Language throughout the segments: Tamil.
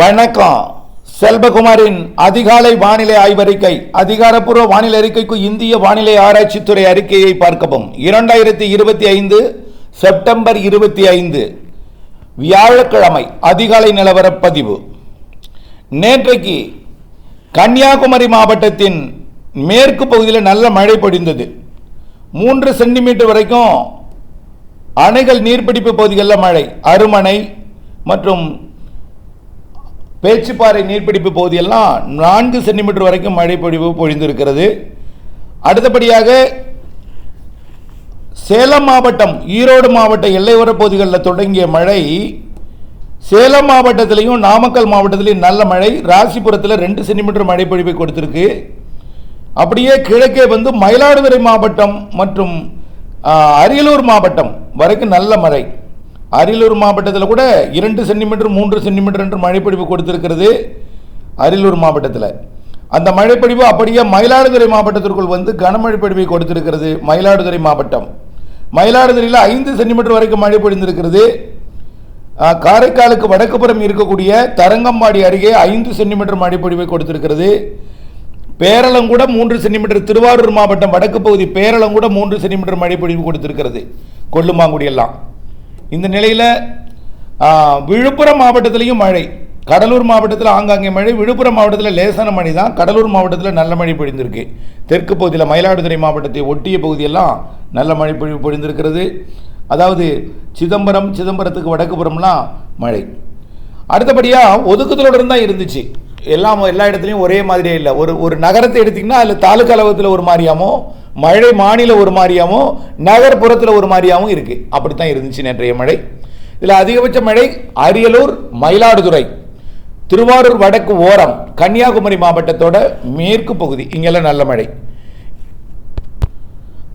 வணக்கம். செல்வகுமாரின் அதிகாலை வானிலை ஆய்வறிக்கை அதிகாரப்பூர்வ வானிலை அறிக்கைக்கு இந்திய வானிலை ஆராய்ச்சித்துறை அறிக்கையை பார்க்கவும். இரண்டாயிரத்தி இருபத்தி ஐந்து செப்டம்பர் இருபத்தி ஐந்து. வியாழக்கிழமை அதிகாலை நிலவரப் பதிவு நேற்றைக்கு கன்னியாகுமரி மாவட்டத்தின் மேற்கு பகுதியில் நல்ல மழை பொழிந்தது. மூன்று சென்டிமீட்டர் வரைக்கும் அணைகள் நீர்பிடிப்பு பகுதிகளில் மழை அருமனை மற்றும் பேச்சுப்பாறை நீர்பிடிப்பு பகுதியெல்லாம் நான்கு சென்டிமீட்டர் வரைக்கும் மழைப்பொழிவு பொழிந்திருக்கிறது. அடுத்தபடியாக சேலம் மாவட்டம் ஈரோடு மாவட்ட எல்லையோர பகுதிகளில் தொடங்கிய மழை சேலம் மாவட்டத்திலையும் நாமக்கல் மாவட்டத்திலையும் நல்ல மழை ராசிபுரத்தில் ரெண்டு சென்டிமீட்டர் மழை பொழிவை கொடுத்திருக்கு. அப்படியே கிழக்கே வந்து மயிலாடுதுறை மாவட்டம் மற்றும் அரியலூர் மாவட்டம் வரைக்கும் நல்ல மழை. அரியலூர் மாவட்டத்தில் கூட இரண்டு சென்டிமீட்டர் மூன்று சென்டிமீட்டர் என்று மழைப்பொழிவு கொடுத்திருக்கிறது அரியலூர் மாவட்டத்தில். அந்த மழைப்பொழிவு அப்படியே மயிலாடுதுறை மாவட்டத்திற்குள் வந்து கனமழை பொழிவை கொடுத்திருக்கிறது மயிலாடுதுறை மாவட்டம். மயிலாடுதுறையில் ஐந்து சென்டிமீட்டர் வரைக்கும் மழை பொழிந்திருக்கிறது. காரைக்காலுக்கு வடக்குப்புறம் இருக்கக்கூடிய தரங்கம்பாடி அருகே ஐந்து சென்டிமீட்டர் மழைப்பொழிவை கொடுத்திருக்கிறது. பேரளங்கூட மூன்று சென்டிமீட்டர் திருவாரூர் மாவட்டம் வடக்கு பகுதி பேரளங்கூட மூன்று சென்டிமீட்டர் மழை பொழிவு கொடுத்திருக்கிறது. கொல்லுமாங்குடி எல்லாம். இந்த நிலையில் விழுப்புரம் மாவட்டத்திலையும் மழை. கடலூர் மாவட்டத்தில் ஆங்காங்கே மழை விழுப்புரம் மாவட்டத்தில் லேசான மழை தான். கடலூர் மாவட்டத்தில் நல்ல மழை பொழிந்திருக்கு. தெற்கு பகுதியில் மயிலாடுதுறை மாவட்டத்தை ஒட்டிய பகுதியெல்லாம் நல்ல மழை பொழிவு பொழிந்திருக்கிறது. அதாவது சிதம்பரம் சிதம்பரத்துக்கு வடக்குப்புறம்லாம் மழை. அடுத்தபடியாக ஒதுக்குதலுடன் தான் இருந்துச்சு. எல்லாம் எல்லா இடத்துலையும் ஒரே மாதிரியே இல்லை. ஒரு ஒரு நகரத்தை எடுத்திங்கன்னா அதில் தாலுக்கா அளவத்தில் ஒரு மாதிரியாமோ மழை மாநில ஒரு மாதிரியாகவும் நகர்ப்புறத்தில் ஒரு மாதிரியாகவும் இருக்குது அப்படி தான் இருந்துச்சு நேற்றைய மழை. இதில் அதிகபட்ச மழை அரியலூர் மயிலாடுதுறை திருவாரூர் வடக்கு ஓரம் கன்னியாகுமரி மாவட்டத்தோட மேற்கு பகுதி. இங்கெல்லாம் நல்ல மழை.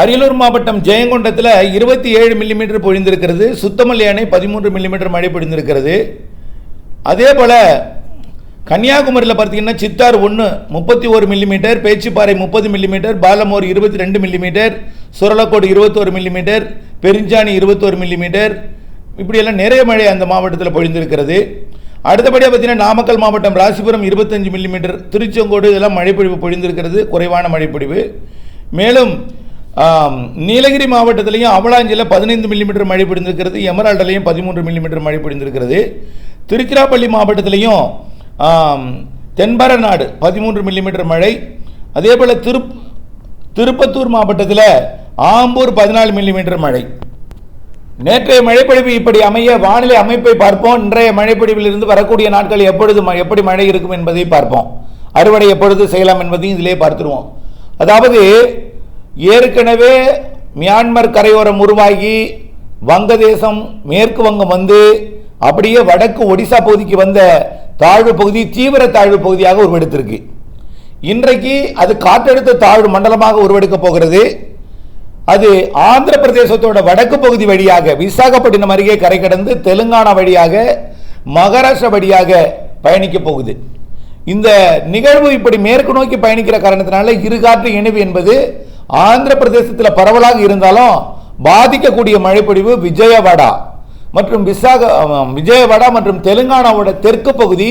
அரியலூர் மாவட்டம் ஜெயங்கொண்டத்தில் இருபத்தி ஏழு மில்லிமீட்டர் பொழிந்திருக்கிறது. சுத்தமல்லி அணை பதிமூன்று மில்லிமீட்டர் மழை பொழிந்திருக்கிறது. அதே போல் கன்னியாகுமரியில் பார்த்தீங்கன்னா சித்தார் ஒன்று முப்பத்தி ஒரு மில்லிமீட்டர் பேச்சுப்பாறை முப்பது மில்லிமீட்டர் பாலமோர் இருபத்தி ரெண்டு மில்லிமீட்டர் சுரலக்கோடு இருபத்தோரு மில்லிமீட்டர் பெருஞ்சாணி இருபத்தோரு மில்லிமீட்டர் இப்படியெல்லாம் நிறைய மழை அந்த மாவட்டத்தில் பொழிந்திருக்கிறது. அடுத்தபடியாக பார்த்தீங்கன்னா நாமக்கல் மாவட்டம் ராசிபுரம் இருபத்தஞ்சு மில்லிமீட்டர் திருச்செங்கோடு இதெல்லாம் மழைப்பொழிவு பொழிந்திருக்கிறது குறைவான மழைப்பொழிவு. மேலும் நீலகிரி மாவட்டத்திலையும் அவலாஞ்சியில் பதினைந்து மில்லிமீட்டர் மழை பொழிந்திருக்கிறது எமரால்டிலையும் பதிமூன்று மில்லிமீட்டர் மழை பொழிந்திருக்கிறது. திருச்சிராப்பள்ளி மாவட்டத்திலையும் தென்பர நாடு பதிமூன்று மில்லிமீட்டர் மழை. அதே போல் திருப் திருப்பத்தூர் மாவட்டத்தில் ஆம்பூர் பதினாலு மில்லிமீட்டர் மழை. நேற்றைய மழைப்பொழிவு இப்படி அமைய வானிலை அமைப்பை பார்ப்போம். இன்றைய மழைப்பொழிவிலிருந்து வரக்கூடிய நாட்கள் எப்பொழுது ம- எப்படி மழை இருக்கும் என்பதை பார்ப்போம். அறுவடை எப்பொழுது செய்யலாம் என்பதையும் இதிலே பார்த்துருவோம். அதாவது ஏற்கனவே மியான்மர் கரையோரம் உருவாகி வங்கதேசம் மேற்கு வங்கம் வந்து அப்படியே வடக்கு ஒடிசா பகுதிக்கு வந்த தாழ்வு பகுதி தீவிர தாழ்வு பகுதியாக உருவெடுத்திருக்கு. இன்றைக்கு அது காற்றழுத்த தாழ்வு மண்டலமாக உருவெடுக்கப் போகிறது. அது ஆந்திர பிரதேசத்தோட வடக்கு பகுதி வழியாக விசாகப்பட்டினம் அருகே கரை கடந்து தெலுங்கானா வழியாக மகாராஷ்டிரா வழியாக பயணிக்க போகுது. இந்த நிகழ்வு இப்படி மேற்கு நோக்கி பயணிக்கிற காரணத்தினால இரு காற்று இணைவு என்பது ஆந்திர பிரதேசத்தில் பரவலாக இருந்தாலும் பாதிக்கக்கூடிய மழைப்பொழிவு விஜயவாடா. மற்றும் விசாக விஜயவாடா மற்றும் தெலுங்கானாவோட தெற்கு பகுதி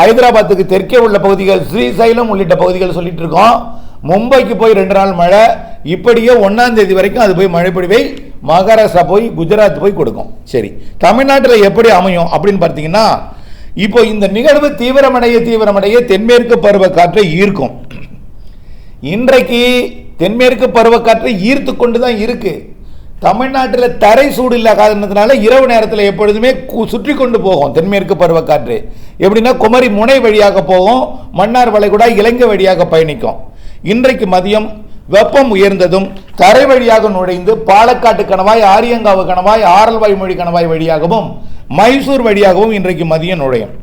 ஹைதராபாத்துக்கு தெற்கே உள்ள பகுதிகள் ஸ்ரீசைலம் உள்ளிட்ட பகுதிகள் சொல்லிட்டு இருக்கோம். மும்பைக்கு போய் ரெண்டு நாள் மழை. இப்படியே ஒன்றாம் தேதி வரைக்கும் அது போய் மழை பொழிவை மகாராஷ்டிரா போய் குஜராத் போய் கொடுக்கும். சரி தமிழ்நாட்டில் எப்படி அமையும் அப்படின்னு பார்த்தீங்கன்னா இப்போ இந்த நிகழ்வு தீவிரமடைய தீவிரமடைய தென்மேற்கு பருவக்காற்றை ஈர்க்கும். இன்றைக்கு தென்மேற்கு பருவக்காற்றை ஈர்த்து கொண்டு தான் இருக்குது தமிழ்நாட்டில் தரை சூடு இல்லாத காரணத்தினால இரவு நேரத்தில் எப்பொழுதுமே கு- சுற்றி கொண்டு போகும் தென்மேற்கு பருவக்காற்று. எப்படின்னா குமரி முனை வழியாக போகும் மன்னார் வளைகுடா இலங்கை வழியாக பயணிக்கும். இன்றைக்கு மதியம் வெப்பம் உயர்ந்ததும் தரை வழியாக நுழைந்து பாலக்காட்டு கணவாய் ஆரியங்காவு கணவாய் ஆரல்வாய் மொழி கணவாய் வழியாகவும் மைசூர் வழியாகவும் இன்றைக்கு மதியம் நுழையும்.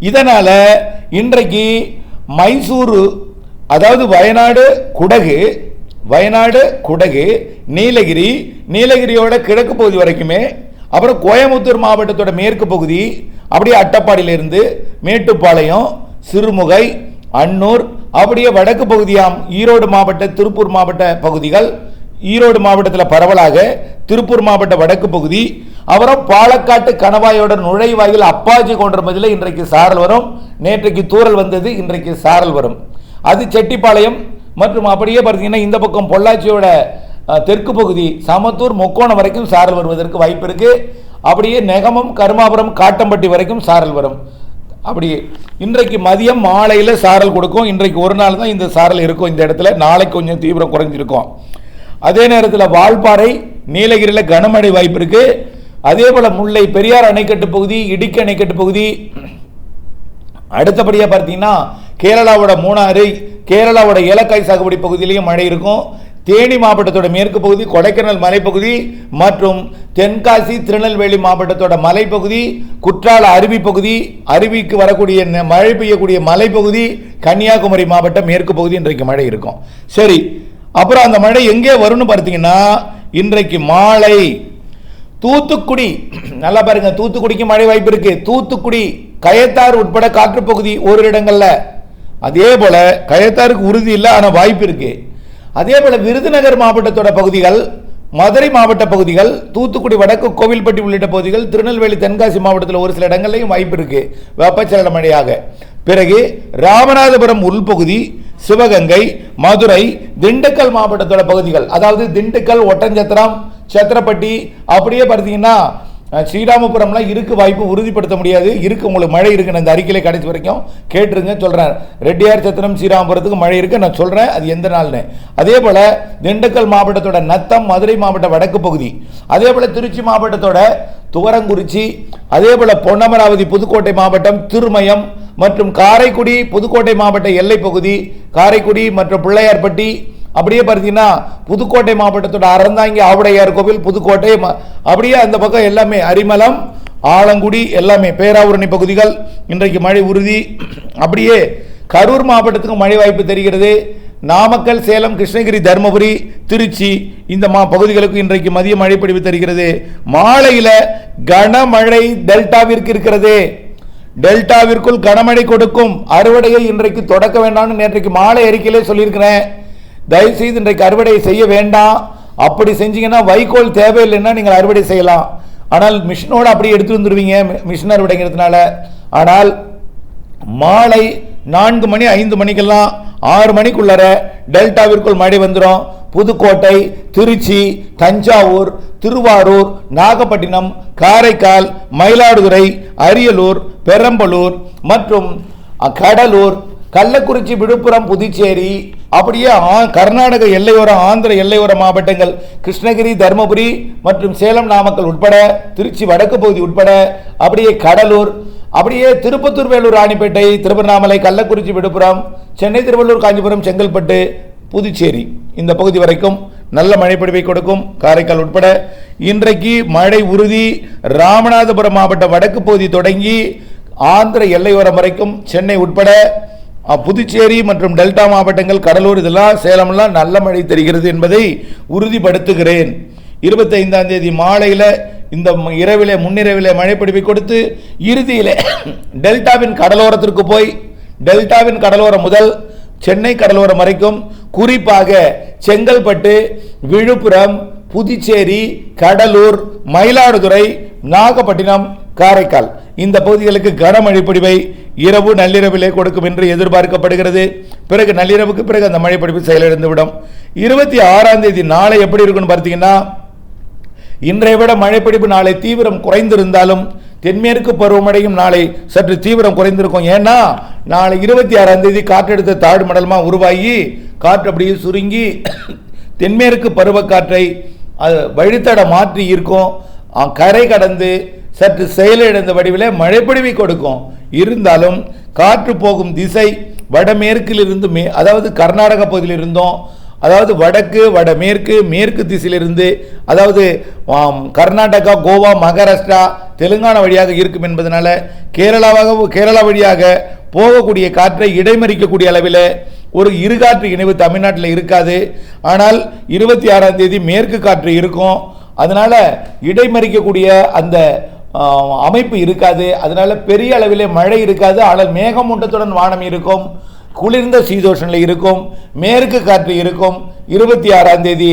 இதனால் இன்றைக்கு மைசூர் அதாவது வயநாடு குடகு வயநாடு குடகு நீலகிரி நீலகிரியோட கிழக்கு பகுதி வரைக்குமே அப்புறம் கோயம்புத்தூர் மாவட்டத்தோட மேற்கு பகுதி அப்படியே அட்டப்பாடியிலிருந்து மேட்டுப்பாளையம் சிறுமுகை அன்னூர் அப்படியே வடக்கு பகுதியாம் ஈரோடு மாவட்ட திருப்பூர் மாவட்ட பகுதிகள் ஈரோடு மாவட்டத்தில் பரவலாக திருப்பூர் மாவட்ட வடக்கு பகுதி அப்புறம் பாலக்காட்டு கணவாயோட நுழைவாயில் அப்பாஜி கொண்டிருப்பதில் இன்றைக்கு சாரல் வரும். நேற்றைக்கு தூரல் வந்தது இன்றைக்கு சாரல் வரும். அது செட்டிப்பாளையம் மற்றும் அப்படியே பார்த்தீங்கன்னா இந்த பக்கம் பொள்ளாச்சியோட தெற்கு பகுதி சமத்தூர் முக்கோணம் வரைக்கும் சாரல் வருவதற்கு வாய்ப்பு இருக்குது அப்படியே நெகமம் கருமாபுரம் காட்டம்பட்டி வரைக்கும் சாரல் வரும். அப்படி இன்றைக்கு மதியம் மாலையில் சாரல் கொடுக்கும். இன்றைக்கு ஒரு நாள் தான் இந்த சாரல் இருக்கும் இந்த இடத்துல. நாளைக்கு கொஞ்சம் தீவிரம் குறைஞ்சிருக்கும். அதே நேரத்தில் வால்பாறை நீலகிரியில் கனமழை வாய்ப்பு இருக்குது அதே போல் முல்லை பெரியார் அணைக்கட்டு பகுதி இடுக்கி அணைக்கட்டு பகுதி. அடுத்தபடியாக பார்த்தீங்கன்னா கேரளாவோட மூணாறு கேரளாவோட ஏலக்காய் சாகுபடி பகுதியிலையும் மழை இருக்கும். தேனி மாவட்டத்தோட மேற்கு பகுதி கொடைக்கானல் மலைப்பகுதி மற்றும் தென்காசி திருநெல்வேலி மாவட்டத்தோட மலைப்பகுதி குற்றால அருவி பகுதி அருவிக்கு வரக்கூடிய ந- மழை பெய்யக்கூடிய மலைப்பகுதி கன்னியாகுமரி மாவட்டம் மேற்கு பகுதி இன்றைக்கு மழை இருக்கும். சரி அப்புறம் அந்த மழை எங்கே வரும்னு பார்த்தீங்கன்னா இன்றைக்கு மாலை. தூத்துக்குடி நல்லா பாருங்க தூத்துக்குடிக்கு மழை வாய்ப்பு இருக்கு. தூத்துக்குடி கயத்தார் உட்பட காற்றுப்பகுதி ஒரு இடங்கள்ல. அதே போல் கயத்தாருக்கு உறுதி இல்லை ஆனால் வாய்ப்பு இருக்கு. அதே போல் விருதுநகர் மாவட்டத்தோட பகுதிகள் மதுரை மாவட்ட பகுதிகள் தூத்துக்குடி வடக்கு கோவில்பட்டி உள்ளிட்ட பகுதிகள் திருநெல்வேலி தென்காசி மாவட்டத்தில் ஒரு சில இடங்கள்லையும் வாய்ப்பு இருக்கு. வெப்பச்சலன மழையாக பிறகு ராமநாதபுரம் உள்பகுதி சிவகங்கை மதுரை திண்டுக்கல் மாவட்டத்தோட பகுதிகள். அதாவது திண்டுக்கல் ஒட்டஞ்சத்திரம் சத்திரப்பட்டி அப்படியே பார்த்தீங்கன்னா ஸ்ரீராமபுரம்லாம் இருக்கு வாய்ப்பு உறுதிப்படுத்த முடியாது. இருக்கு உங்களுக்கு மழை இருக்குன்னு அந்த அறிக்கையில கடைசி வரைக்கும் கேட்டுருங்க சொல்கிறேன் ரெட்டியார் சத்திரம் ஸ்ரீராமபுரத்துக்கு மழை இருக்கு நான் சொல்கிறேன் அது எந்த நாள்னு. அதே போல் திண்டுக்கல் மாவட்டத்தோட நத்தம் மதுரை மாவட்ட வடக்கு பகுதி. அதே போல் திருச்சி மாவட்டத்தோட துவரங்குறிச்சி. அதே போல் பொன்னமராவதி புதுக்கோட்டை மாவட்டம் திருமயம் மற்றும் காரைக்குடி புதுக்கோட்டை மாவட்ட எல்லைப்பகுதி காரைக்குடி மற்றும் பிள்ளையார்பட்டி அப்படியே பார்த்தீங்கன்னா புதுக்கோட்டை மாவட்டத்தோட அறந்தாங்கி ஆவுடையார் கோவில் புதுக்கோட்டை ம- அப்படியே அந்த பக்கம் எல்லாமே அரிமலம் ஆலங்குடி எல்லாமே பேராவூரணி பகுதிகள் இன்றைக்கு மழை உறுதி. அப்படியே கரூர் மாவட்டத்துக்கு மழை வாய்ப்பு தெரிகிறது. நாமக்கல் சேலம் கிருஷ்ணகிரி தருமபுரி திருச்சி இந்த மா பகுதிகளுக்கு இன்றைக்கு மதிய மழை பொழிவு தருகிறது. மாலையில் கனமழை டெல்டாவிற்கு இருக்கிறது. டெல்டாவிற்குள் கனமழை கொடுக்கும். அறுவடையை இன்றைக்கு தொடக்க வேண்டாம்னு நேற்றைக்கு மாலை அறிக்கையிலே சொல்லியிருக்கிறேன். தயவுசெய்து இன்றைக்கு அறுவடை செய்ய வேண்டாம். அப்படி செஞ்சீங்கன்னா வைக்கோல் தேவையில்லைன்னா நீங்கள் அறுவடை செய்யலாம். ஆனால் மிஷினோடு அப்படியே எடுத்து வந்துருவீங்க மிஷின் அறுவடைங்கிறதுனால. ஆனால் மாலை நான்கு மணி ஐந்து மணிக்கெல்லாம் ஆறு மணிக்குள்ளர டெல்டாவிற்குள் மழை வந்துடும் புதுக்கோட்டை திருச்சி தஞ்சாவூர் திருவாரூர் நாகப்பட்டினம் காரைக்கால் மயிலாடுதுறை அரியலூர் பெரம்பலூர் மற்றும் கடலூர் கள்ளக்குறிச்சி விழுப்புரம் புதுச்சேரி அப்படியே ஆ- கர்நாடக எல்லையோர ஆந்திர எல்லையோர மாவட்டங்கள் கிருஷ்ணகிரி தருமபுரி மற்றும் சேலம் நாமக்கல் உட்பட திருச்சி வடக்கு பகுதி உட்பட அப்படியே கடலூர் அப்படியே திருப்பத்தூர் வேலூர் ராணிப்பேட்டை திருவண்ணாமலை கள்ளக்குறிச்சி விழுப்புரம் சென்னை திருவள்ளூர் காஞ்சிபுரம் செங்கல்பட்டு புதுச்சேரி. இந்த பகுதி வரைக்கும் நல்ல மழைப்பொழிவை கொடுக்கும் காரைக்கால் உட்பட. இன்றைக்கு மழை உறுதி. ராமநாதபுரம் மாவட்ட வடக்கு பகுதி தொடங்கி ஆந்திர எல்லையோரம் வரைக்கும் சென்னை உட்பட. புதுச்சேரி மற்றும் டெல்டா மாவட்டங்கள் கடலூர் இதெல்லாம் சேலம்லாம் நல்ல மழை தெரிகிறது என்பதை உறுதிப்படுத்துகிறேன். இருபத்தைந்தாம் தேதி மாலையில் இந்த இரவிலே முன்னிரவிலே மழைப்பிடிப்பை கொடுத்து இறுதியில் டெல்டாவின் கடலோரத்திற்கு போய் டெல்டாவின் கடலோரம் முதல் சென்னை கடலோரம் வரைக்கும் குறிப்பாக செங்கல்பட்டு விழுப்புரம் புதுச்சேரி கடலூர் மயிலாடுதுறை நாகப்பட்டினம் காரைக்கால். இந்த பகுதிகளுக்கு கனமழை பொழிவை இரவு நள்ளிரவிலே கொடுக்கும் என்று எதிர்பார்க்கப்படுகிறது. பிறகு நள்ளிரவுக்கு பிறகு அந்த மழை பொழிவு செயலிழந்துவிடும். இருபத்தி ஆறாம் தேதி நாளை எப்படி இருக்குன்னு பார்த்தீங்கன்னா இன்றைய விட மழைப்பிடிப்பு நாளை தீவிரம் குறைந்திருந்தாலும் தென்மேற்கு பருவமழையும் நாளை சற்று தீவிரம் குறைந்திருக்கும். ஏன்னா நாளை இருபத்தி ஆறாம் தேதி காற்றெடுத்த தாழ்வு மண்டலமாக உருவாகி காற்று அப்படியே சுருங்கி தென்மேற்கு பருவக்காற்றை அது வழித்தட மாற்றி இருக்கும் கரை கடந்து சற்று செயலிழந்த வடிவிலே மழைப்பொழிவை கொடுக்கும். இருந்தாலும் காற்று போகும் திசை வடமேற்கில் இருந்து மே அதாவது கர்நாடக பகுதியில் இருந்தோம் அதாவது வடக்கு வடமேற்கு மேற்கு திசையிலிருந்து அதாவது கர்நாடகா கோவா மகாராஷ்டிரா தெலுங்கானா வழியாக இருக்கும் என்பதனால கேரளாவாக கேரளா வழியாக போகக்கூடிய காற்றை இடைமறிக்கக்கூடிய அளவில் ஒரு இருகாற்று இணைவு தமிழ்நாட்டில் இருக்காது. ஆனால் இருபத்தி ஆறாம் தேதி மேற்கு காற்று இருக்கும். அதனால் இடைமறிக்கக்கூடிய அந்த அமைப்பு இருக்காது. அதனால பெரிய அளவிலே மழை இருக்காது. ஆனால் மேகமூட்டத்துடன் வானம் இருக்கும். குளிர்ந்த சீதோஷனில் இருக்கும். மேற்கு காற்று இருக்கும். இருபத்தி ஆறாம் தேதி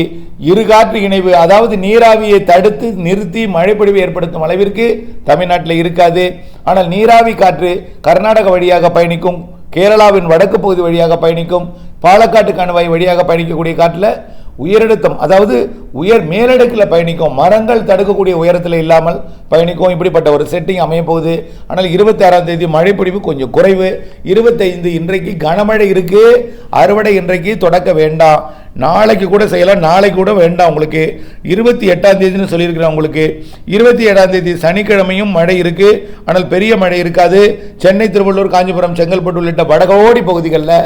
இருகாற்று இணைவு அதாவது நீராவியை தடுத்து நிறுத்தி மழைப்பொழிவு ஏற்படுத்தும் அளவிற்கு தமிழ்நாட்டில் இருக்காது. ஆனால் நீராவி காற்று கர்நாடக வழியாக பயணிக்கும் கேரளாவின் வடக்கு பகுதி வழியாக பயணிக்கும் பாலக்காட்டு கணவாய் வழியாக பயணிக்கக்கூடிய காற்றில் உயரழுத்தம் அதாவது உயர் மேலடுக்கில் பயணிக்கும் மரங்கள் தடுக்கக்கூடிய உயரத்தில் இல்லாமல் பயணிக்கும். இப்படிப்பட்ட ஒரு செட்டிங் அமையும் போகுது. ஆனால் இருபத்தி ஆறாம் தேதி மழைப்பொழிவு கொஞ்சம் குறைவு. இருபத்தைந்து இன்றைக்கு கனமழை இருக்குது அறுவடை இன்றைக்கு தொடக்க வேண்டாம். நாளைக்கு கூட செய்யலாம். நாளைக்கு கூட வேண்டாம் உங்களுக்கு. இருபத்தி எட்டாம் தேதினு சொல்லியிருக்கிறேன் உங்களுக்கு. இருபத்தி ஏழாம் தேதி சனிக்கிழமையும் மழை இருக்குது ஆனால் பெரிய மழை இருக்காது. சென்னை திருவள்ளூர் காஞ்சிபுரம் செங்கல்பட்டு உள்ளிட்ட வடகோடி பகுதிகளில்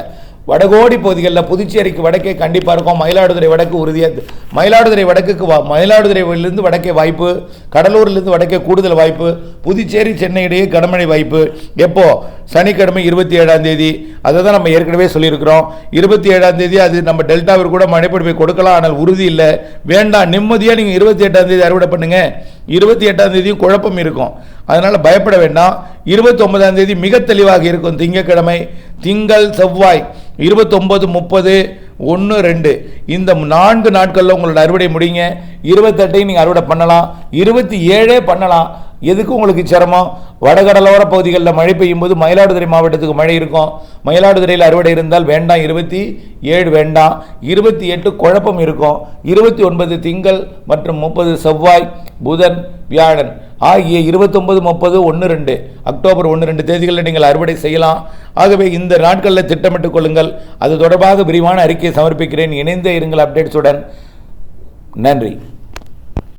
வடகோடி பகுதிகளில் புதுச்சேரிக்கு வடக்கே கண்டிப்பாக இருக்கும். மயிலாடுதுறை வடக்கு உறுதியாக மயிலாடுதுறை வடக்குக்கு வா மயிலாடுதுறையிலிருந்து வடக்கே வாய்ப்பு கடலூர்லேருந்து வடக்கே கூடுதல் வாய்ப்பு புதுச்சேரி சென்னை இடையே கனமழை வாய்ப்பு. எப்போ? சனிக்கிழமை இருபத்தி ஏழாம் தேதி. அதை தான் நம்ம ஏற்கனவே சொல்லியிருக்கிறோம். இருபத்தி ஏழாம் தேதி அது நம்ம டெல்டாவிற்கு கூட மழைப்பொழிவை கொடுக்கலாம். ஆனால் உறுதி இல்லை. வேண்டாம். நிம்மதியாக நீங்கள் இருபத்தி எட்டாம் தேதி அறுவடை பண்ணுங்கள் இருபத்தி எட்டாம் தேதியும் குழப்பம் இருக்கும். அதனால் பயப்பட வேண்டாம். இருபத்தொன்பதாம் தேதி மிக தெளிவாக இருக்கும் திங்கட்கிழமை திங்கள் செவ்வாய். இருபத்தொம்பது முப்பது ஒன்று ரெண்டு. இந்த நான்கு நாட்களில் உங்களோட அறுவடை முடிங்க இருபத்தெட்டையும் நீங்கள் அறுவடை பண்ணலாம். இருபத்தி ஏழே பண்ணலாம். எதுக்கு உங்களுக்கு சிரமம்? வடகடலோர பகுதிகளில் மழை பெய்யும் போது மயிலாடுதுறை மாவட்டத்துக்கு மழை இருக்கும். மயிலாடுதுறையில் அறுவடை இருந்தால் வேண்டாம். இருபத்தி ஏழு வேண்டாம். இருபத்தி எட்டு குழப்பம் இருக்கும். இருபத்தி ஒன்பது திங்கள் மற்றும் முப்பது செவ்வாய் புதன் வியாழன். ஆகிய இருபத்தொம்பது முப்பது ஒன்று ரெண்டு அக்டோபர் ஒன்று ரெண்டு தேதிகளில் நீங்கள் அறுவடை செய்யலாம். ஆகவே இந்த நாட்களில் திட்டமிட்டுக் கொள்ளுங்கள். அது தொடர்பாக விரிவான அறிக்கையை சமர்ப்பிக்கிறேன். இணைந்தே இருங்கள் அப்டேட்ஸுடன். நன்றி.